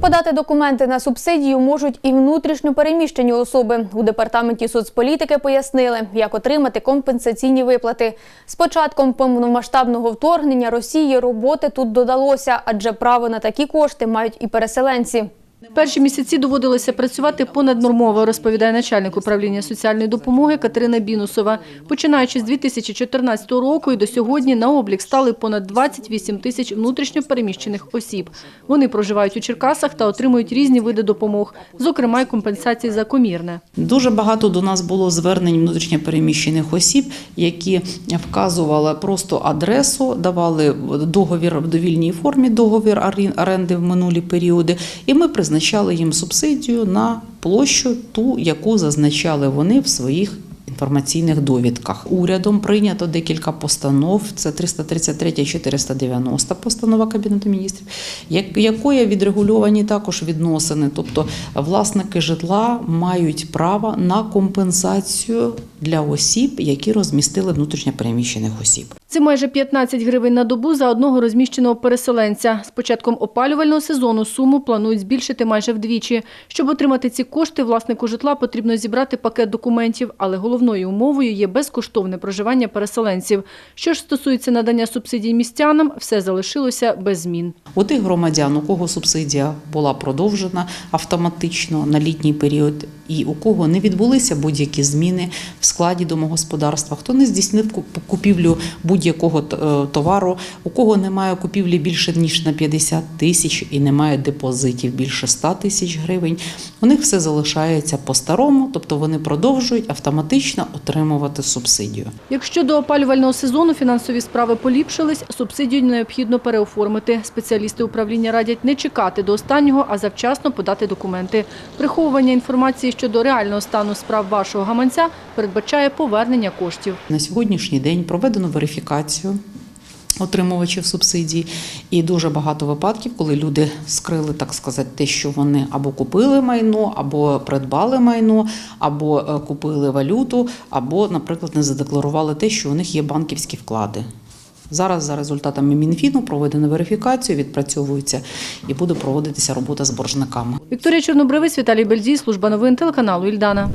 Подати документи на субсидію можуть і внутрішньо переміщені особи. У департаменті соцполітики пояснили, як отримати компенсаційні виплати. З початком повномасштабного вторгнення Росії роботи тут додалося, адже право на такі кошти мають і переселенці. Перші місяці доводилося працювати понаднормово, розповідає начальник управління соціальної допомоги Катерина Бінусова. Починаючи з 2014 року і до сьогодні на облік стали понад 28 тисяч внутрішньо переміщених осіб. Вони проживають у Черкасах та отримують різні види допомог, зокрема й компенсації за комірне. Дуже багато до нас було звернень внутрішньопереміщених осіб, які вказували просто адресу, давали договір в довільній формі, договір оренди в минулі періоди, і ми призначали їм субсидію на площу, ту, яку зазначали вони в своїх. Інформаційних довідках урядом прийнято декілька постанов. Це 333 і 490 постанова Кабінету міністрів, як- якою відрегульовані також відносини. Тобто власники житла мають право на компенсацію для осіб, які розмістили внутрішньопереміщених осіб. Це майже 15 гривень на добу за одного розміщеного переселенця. З початком опалювального сезону суму планують збільшити майже вдвічі. Щоб отримати ці кошти, власнику житла потрібно зібрати пакет документів, але головною умовою є безкоштовне проживання переселенців. Що ж стосується надання субсидій містянам, все залишилося без змін. У тих громадян, у кого субсидія була продовжена автоматично на літній період, і у кого не відбулися будь-які зміни в складі домогосподарства, хто не здійснив куп- купівлю будь-якого е, товару, у кого немає купівлі більше ніж на 50 тисяч і немає депозитів більше 100 тисяч гривень, у них все залишається по-старому, тобто вони продовжують автоматично отримувати субсидію. Якщо до опалювального сезону фінансові справи поліпшились, субсидію необхідно переоформити. Спеціалісти управління радять не чекати до останнього, а завчасно подати документи. Приховування інформації щодо реального стану справ вашого гаманця передбачає повернення коштів. На сьогоднішній день проведено верифікацію отримувачів субсидій, і дуже багато випадків, коли люди скрили, так сказати, те, що вони або купили майно, або придбали майно, або е, купили валюту, або, наприклад, не задекларували те, що у них є банківські вклади. Зараз за результатами Мінфіну проведено верифікацію, відпрацьовується і буде проводитися робота з боржниками. Вікторія Чорнобривець, Віталій Бельзій, служба новин телеканалу Ільдана.